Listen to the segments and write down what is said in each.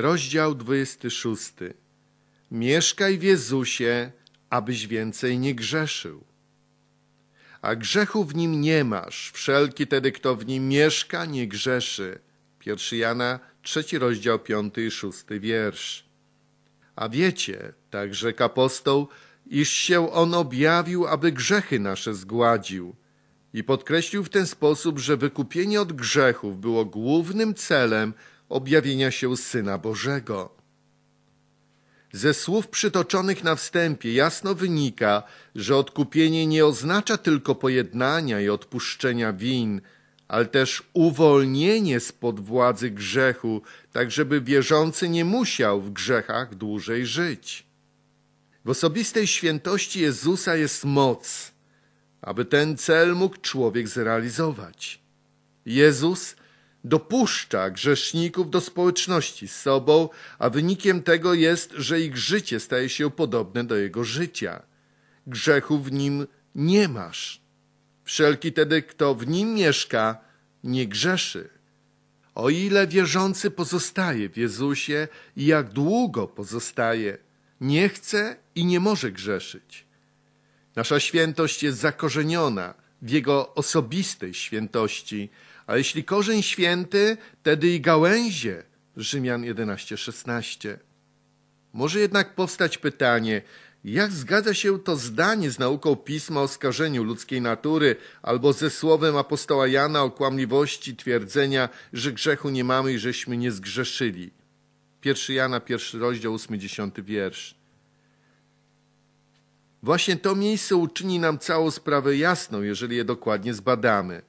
Rozdział 26. Mieszkaj w Jezusie, abyś więcej nie grzeszył. A grzechu w nim nie masz. Wszelki tedy, kto w nim mieszka, nie grzeszy. 1 Jana, trzeci rozdział, piąty i szósty wiersz. A wiecie, tak rzekł apostoł, iż się on objawił, aby grzechy nasze zgładził. I podkreślił w ten sposób, że wykupienie od grzechów było głównym celem objawienia się Syna Bożego. Ze słów przytoczonych na wstępie jasno wynika, że odkupienie nie oznacza tylko pojednania i odpuszczenia win, ale też uwolnienie spod władzy grzechu, tak żeby wierzący nie musiał w grzechach dłużej żyć. W osobistej świętości Jezusa jest moc, aby ten cel mógł człowiek zrealizować. Jezus dopuszcza grzeszników do społeczności z sobą, a wynikiem tego jest, że ich życie staje się podobne do jego życia. Grzechu w nim nie masz. Wszelki tedy, kto w nim mieszka, nie grzeszy. O ile wierzący pozostaje w Jezusie i jak długo pozostaje, nie chce i nie może grzeszyć. Nasza świętość jest zakorzeniona w Jego osobistej świętości, a jeśli korzeń święty, tedy i gałęzie. Rzymian 11:16. Może jednak powstać pytanie, jak zgadza się to zdanie z nauką Pisma o skażeniu ludzkiej natury albo ze słowem apostoła Jana o kłamliwości twierdzenia, że grzechu nie mamy i żeśmy nie zgrzeszyli? 1 Jana, pierwszy rozdział, 80 wiersz. Właśnie to miejsce uczyni nam całą sprawę jasną, jeżeli je dokładnie zbadamy.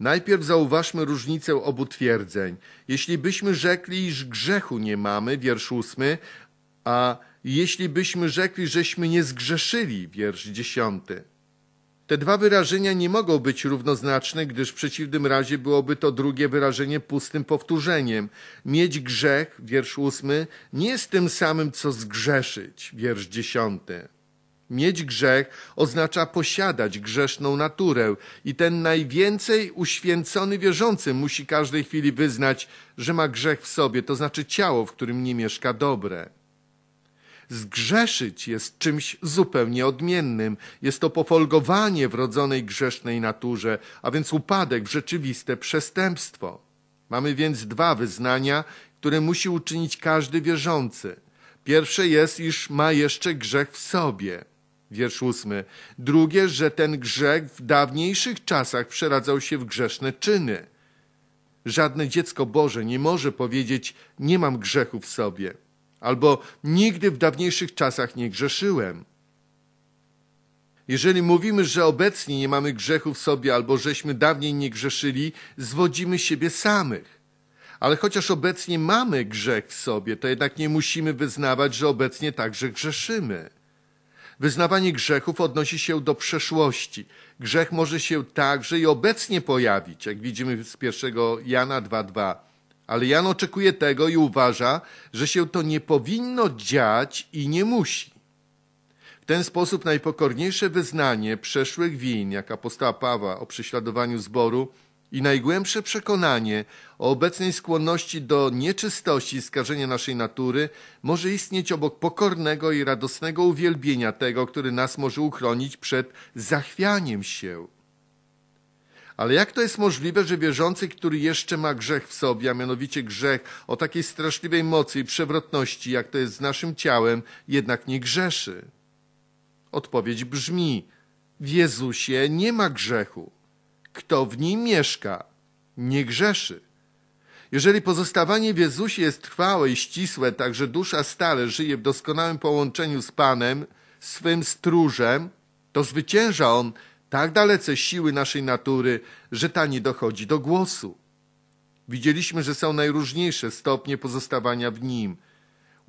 Najpierw zauważmy różnicę obu twierdzeń. Jeśli byśmy rzekli, iż grzechu nie mamy, wiersz ósmy, a jeśli byśmy rzekli, żeśmy nie zgrzeszyli, wiersz dziesiąty. Te dwa wyrażenia nie mogą być równoznaczne, gdyż w przeciwnym razie byłoby to drugie wyrażenie pustym powtórzeniem. Mieć grzech, wiersz ósmy, nie jest tym samym, co zgrzeszyć, wiersz dziesiąty. Mieć grzech oznacza posiadać grzeszną naturę i ten najwięcej uświęcony wierzący musi każdej chwili wyznać, że ma grzech w sobie, to znaczy ciało, w którym nie mieszka dobre. Zgrzeszyć jest czymś zupełnie odmiennym. Jest to pofolgowanie wrodzonej grzesznej naturze, a więc upadek w rzeczywiste przestępstwo. Mamy więc dwa wyznania, które musi uczynić każdy wierzący. Pierwsze jest, iż ma jeszcze grzech w sobie. Wiersz ósmy. Drugie, że ten grzech w dawniejszych czasach przeradzał się w grzeszne czyny. Żadne dziecko Boże nie może powiedzieć: Nie mam grzechu w sobie albo nigdy w dawniejszych czasach nie grzeszyłem. Jeżeli mówimy, że obecnie nie mamy grzechu w sobie albo żeśmy dawniej nie grzeszyli, zwodzimy siebie samych. Ale chociaż obecnie mamy grzech w sobie, to jednak nie musimy wyznawać, że obecnie także grzeszymy. Wyznawanie grzechów odnosi się do przeszłości. Grzech może się także i obecnie pojawić, jak widzimy z pierwszego Jana 2:2 ale Jan oczekuje tego i uważa, że się to nie powinno dziać i nie musi. W ten sposób najpokorniejsze wyznanie przeszłych win, jak apostoła Pawła o prześladowaniu zboru i najgłębsze przekonanie o obecnej skłonności do nieczystości i skażenia naszej natury może istnieć obok pokornego i radosnego uwielbienia tego, który nas może uchronić przed zachwianiem się. Ale jak to jest możliwe, że wierzący, który jeszcze ma grzech w sobie, a mianowicie grzech o takiej straszliwej mocy i przewrotności, jak to jest z naszym ciałem, jednak nie grzeszy? Odpowiedź brzmi: W Jezusie nie ma grzechu. Kto w nim mieszka, nie grzeszy. Jeżeli pozostawanie w Jezusie jest trwałe i ścisłe, tak że dusza stale żyje w doskonałym połączeniu z Panem, swym stróżem, to zwycięża on tak dalece siły naszej natury, że ta nie dochodzi do głosu. Widzieliśmy, że są najróżniejsze stopnie pozostawania w nim.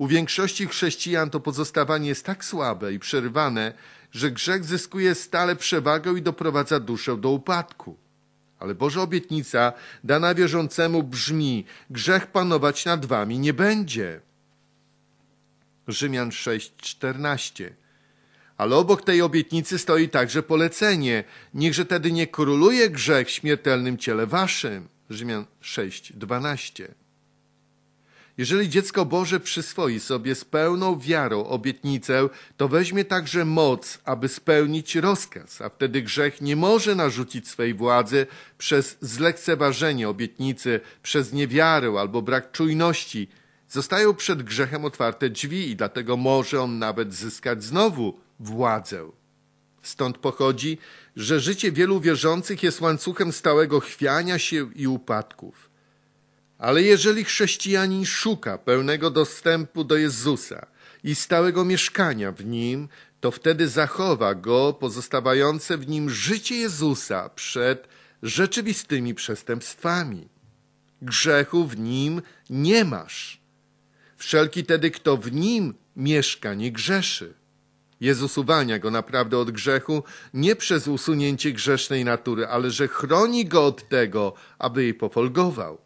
U większości chrześcijan to pozostawanie jest tak słabe i przerywane, że grzech zyskuje stale przewagę i doprowadza duszę do upadku. Ale Boża obietnica dana wierzącemu brzmi: grzech panować nad wami nie będzie. Rzymian 6:14 ale obok tej obietnicy stoi także polecenie. Niechże tedy nie króluje grzech w śmiertelnym ciele waszym. Rzymian 6:12. Jeżeli dziecko Boże przyswoi sobie z pełną wiarą obietnicę, to weźmie także moc, aby spełnić rozkaz, a wtedy grzech nie może narzucić swej władzy przez zlekceważenie obietnicy, przez niewiarę albo brak czujności. Zostają przed grzechem otwarte drzwi i dlatego może on nawet zyskać znowu władzę. Stąd pochodzi, że życie wielu wierzących jest łańcuchem stałego chwiania się i upadków. Ale jeżeli chrześcijanin szuka pełnego dostępu do Jezusa i stałego mieszkania w Nim, to wtedy zachowa go pozostawające w nim życie Jezusa przed rzeczywistymi przestępstwami. Grzechu w nim nie masz. Wszelki tedy, kto w nim mieszka, nie grzeszy. Jezus uwalnia go naprawdę od grzechu nie przez usunięcie grzesznej natury, ale że chroni go od tego, aby jej pofolgował.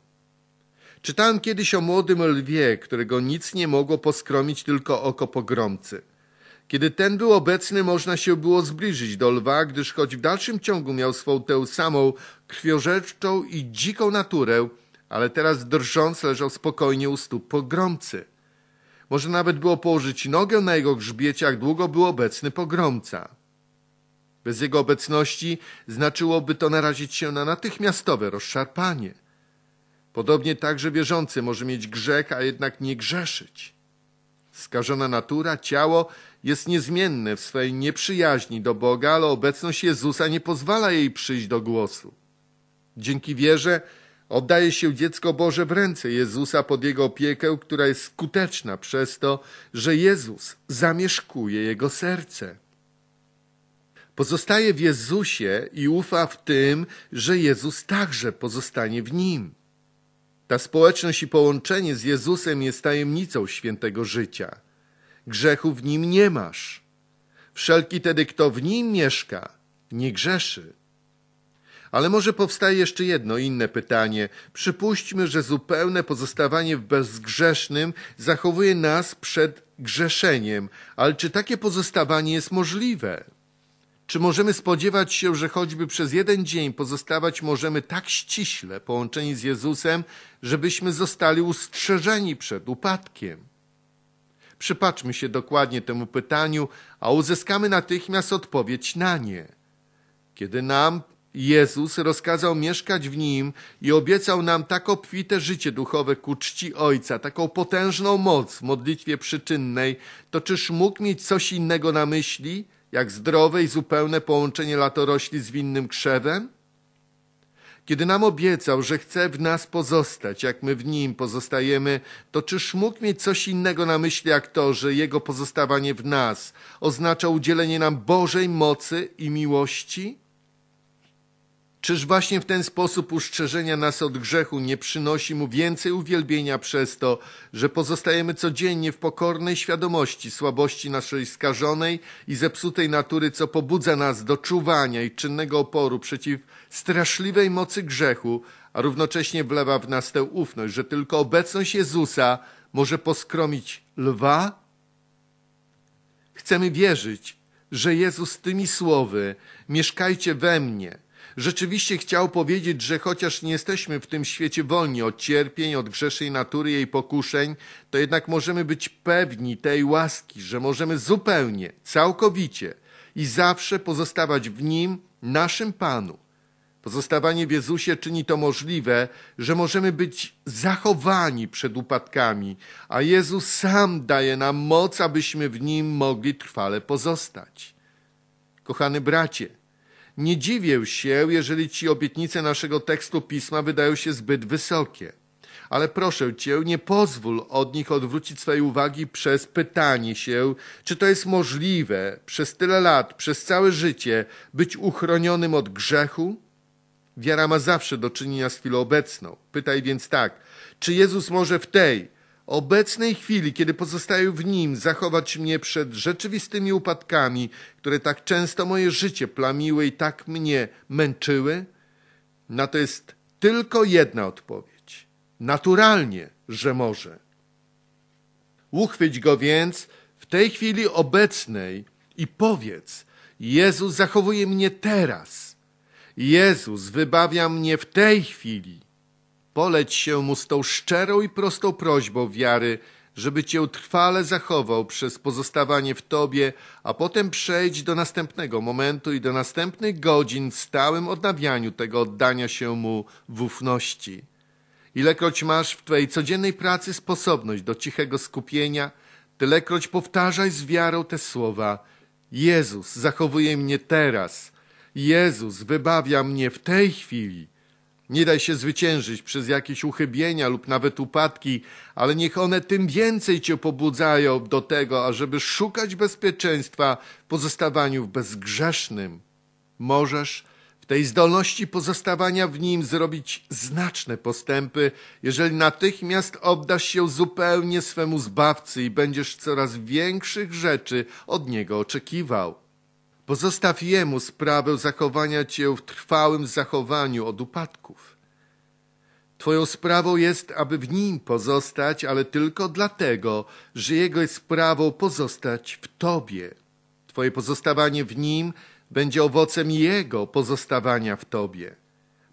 Czytałem kiedyś o młodym lwie, którego nic nie mogło poskromić tylko oko pogromcy. Kiedy ten był obecny, można się było zbliżyć do lwa, gdyż choć w dalszym ciągu miał swą tę samą krwiożerczą i dziką naturę, ale teraz drżąc leżał spokojnie u stóp pogromcy. Może nawet było położyć nogę na jego grzbiecie, jak długo był obecny pogromca. Bez jego obecności znaczyłoby to narazić się na natychmiastowe rozszarpanie. Podobnie także wierzący może mieć grzech, a jednak nie grzeszyć. Skażona natura, ciało jest niezmienne w swej nieprzyjaźni do Boga, ale obecność Jezusa nie pozwala jej przyjść do głosu. Dzięki wierze oddaje się dziecko Boże w ręce Jezusa pod jego opiekę, która jest skuteczna przez to, że Jezus zamieszkuje jego serce. Pozostaje w Jezusie i ufa w tym, że Jezus także pozostanie w nim. Ta społeczność i połączenie z Jezusem jest tajemnicą świętego życia. Grzechu w nim nie masz. Wszelki tedy, kto w nim mieszka, nie grzeszy. Ale może powstaje jeszcze jedno inne pytanie. Przypuśćmy, że zupełne pozostawanie w bezgrzesznym zachowuje nas przed grzeszeniem, ale czy takie pozostawanie jest możliwe? Czy możemy spodziewać się, że choćby przez jeden dzień pozostawać możemy tak ściśle połączeni z Jezusem, żebyśmy zostali ustrzeżeni przed upadkiem? Przypatrzmy się dokładnie temu pytaniu, a uzyskamy natychmiast odpowiedź na nie. Kiedy nam Jezus rozkazał mieszkać w Nim i obiecał nam tak obfite życie duchowe ku czci Ojca, taką potężną moc w modlitwie przyczynnej, to czyż mógł mieć coś innego na myśli, jak zdrowe i zupełne połączenie latorośli z winnym krzewem? Kiedy nam obiecał, że chce w nas pozostać, jak my w nim pozostajemy, to czyż mógł mieć coś innego na myśli, jak to, że jego pozostawanie w nas oznacza udzielenie nam Bożej mocy i miłości? Czyż właśnie w ten sposób uszczerzenia nas od grzechu nie przynosi mu więcej uwielbienia przez to, że pozostajemy codziennie w pokornej świadomości słabości naszej skażonej i zepsutej natury, co pobudza nas do czuwania i czynnego oporu przeciw straszliwej mocy grzechu, a równocześnie wlewa w nas tę ufność, że tylko obecność Jezusa może poskromić lwa? Chcemy wierzyć, że Jezus tymi słowy mieszkajcie we mnie – rzeczywiście chciał powiedzieć, że chociaż nie jesteśmy w tym świecie wolni od cierpień, od grzesznej natury jej pokuszeń, to jednak możemy być pewni tej łaski, że możemy zupełnie, całkowicie i zawsze pozostawać w Nim, naszym Panu. Pozostawanie w Jezusie czyni to możliwe, że możemy być zachowani przed upadkami, a Jezus sam daje nam moc, abyśmy w Nim mogli trwale pozostać. Kochany bracie, nie dziwię się, jeżeli ci obietnice naszego tekstu pisma wydają się zbyt wysokie. Ale proszę cię, nie pozwól od nich odwrócić swojej uwagi przez pytanie się, czy to jest możliwe przez tyle lat, przez całe życie być uchronionym od grzechu? Wiara ma zawsze do czynienia z chwilą obecną. Pytaj więc tak, czy Jezus może w tej, obecnej chwili, kiedy pozostaję w Nim, zachować mnie przed rzeczywistymi upadkami, które tak często moje życie plamiły i tak mnie męczyły? Na to jest tylko jedna odpowiedź. Naturalnie, że może. Uchwyć go więc w tej chwili obecnej i powiedz: Jezus zachowuje mnie teraz. Jezus wybawia mnie w tej chwili. Poleć się mu z tą szczerą i prostą prośbą wiary, żeby cię trwale zachował przez pozostawanie w tobie, a potem przejdź do następnego momentu i do następnych godzin w stałym odnawianiu tego oddania się mu w ufności. Ilekroć masz w twojej codziennej pracy sposobność do cichego skupienia, tylekroć powtarzaj z wiarą te słowa: Jezus zachowuje mnie teraz, Jezus wybawia mnie w tej chwili. Nie daj się zwyciężyć przez jakieś uchybienia lub nawet upadki, ale niech one tym więcej cię pobudzają do tego, ażeby szukać bezpieczeństwa w pozostawaniu bezgrzesznym. Możesz w tej zdolności pozostawania w nim zrobić znaczne postępy, jeżeli natychmiast oddasz się zupełnie swemu Zbawcy i będziesz coraz większych rzeczy od Niego oczekiwał. Pozostaw Jemu sprawę zachowania Cię w trwałym zachowaniu od upadków. Twoją sprawą jest, aby w Nim pozostać, ale tylko dlatego, że Jego jest sprawą pozostać w Tobie. Twoje pozostawanie w Nim będzie owocem Jego pozostawania w Tobie.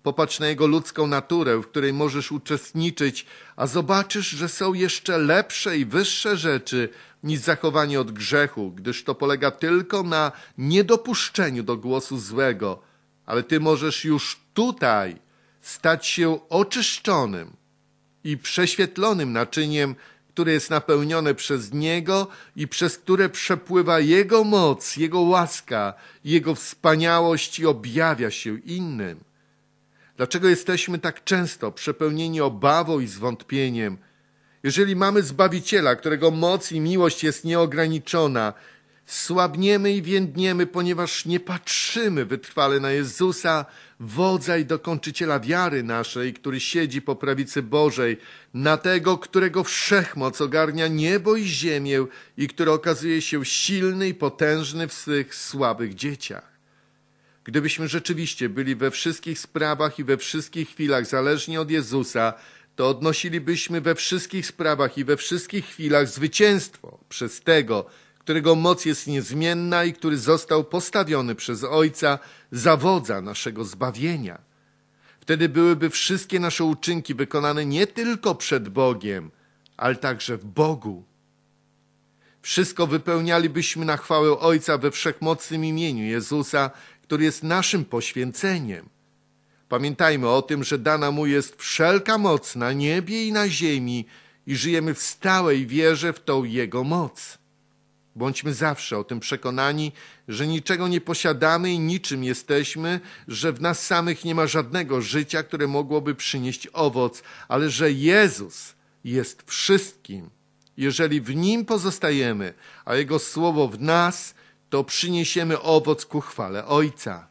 Popatrz na Jego ludzką naturę, w której możesz uczestniczyć, a zobaczysz, że są jeszcze lepsze i wyższe rzeczy niż zachowanie od grzechu, gdyż to polega tylko na niedopuszczeniu do głosu złego, ale Ty możesz już tutaj stać się oczyszczonym i prześwietlonym naczyniem, które jest napełnione przez Niego i przez które przepływa Jego moc, Jego łaska, Jego wspaniałość i objawia się innym. Dlaczego jesteśmy tak często przepełnieni obawą i zwątpieniem? Jeżeli mamy Zbawiciela, którego moc i miłość jest nieograniczona, słabniemy i więdniemy, ponieważ nie patrzymy wytrwale na Jezusa, wodza i dokończyciela wiary naszej, który siedzi po prawicy Bożej, na tego, którego wszechmoc ogarnia niebo i ziemię i który okazuje się silny i potężny w swych słabych dzieciach. Gdybyśmy rzeczywiście byli we wszystkich sprawach i we wszystkich chwilach zależni od Jezusa, to odnosilibyśmy we wszystkich sprawach i we wszystkich chwilach zwycięstwo przez tego, którego moc jest niezmienna i który został postawiony przez Ojca za wodza naszego zbawienia. Wtedy byłyby wszystkie nasze uczynki wykonane nie tylko przed Bogiem, ale także w Bogu. Wszystko wypełnialibyśmy na chwałę Ojca we wszechmocnym imieniu Jezusa, który jest naszym poświęceniem. Pamiętajmy o tym, że dana mu jest wszelka moc na niebie i na ziemi i żyjemy w stałej wierze w tą Jego moc. Bądźmy zawsze o tym przekonani, że niczego nie posiadamy i niczym jesteśmy, że w nas samych nie ma żadnego życia, które mogłoby przynieść owoc, ale że Jezus jest wszystkim. Jeżeli w Nim pozostajemy, a Jego Słowo w nas, to przyniesiemy owoc ku chwale Ojca.